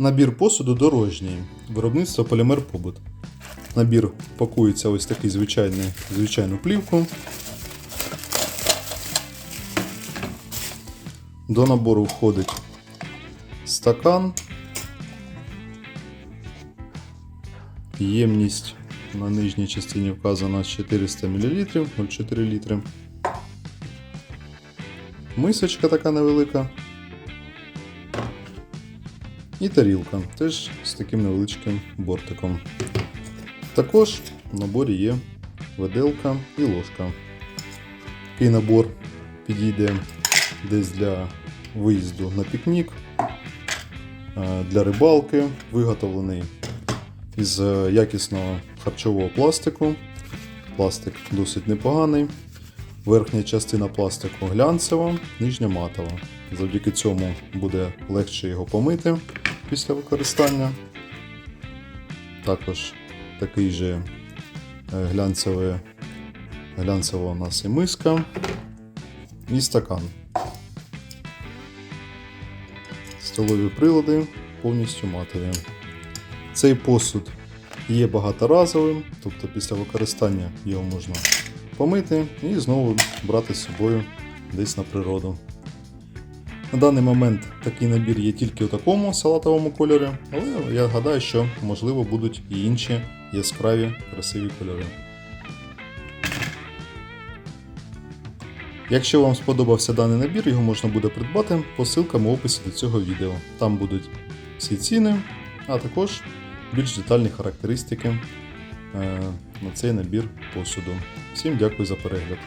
Набір посуду дорожній. Виробництво полімер побут. Набір пакується ось такий звичайний, звичайну плівку. До набору входить стакан. Ємність на нижній частині вказана 400 мл, 0,4 літри. Мисочка така невелика. І тарілка теж з таким невеличким бортиком. Також в наборі є виделка і ложка. Такий набор підійде десь для виїзду на пікнік, е, для рибалки, виготовлений із е, якісного харчового пластику. Пластик досить непоганий. Верхня частина пластику глянцева, нижня матова. Завдяки цьому буде легше його помити після використання. Також такий же глянцевий, глянцева у нас і миска, і стакан. Столові прилади повністю матові. Цей посуд є багаторазовим, тобто після використання його можна помити і знову брати з собою десь на природу. На даний момент такий набір є тільки у такому салатовому кольорі, але я гадаю, що можливо будуть і інші яскраві красиві кольори. Якщо вам сподобався даний набір, його можна буде придбати по ссылкам у описі до цього відео. Там будуть всі ціни, а також більш детальні характеристики е, на цей набір посуду. Всім дякую за перегляд.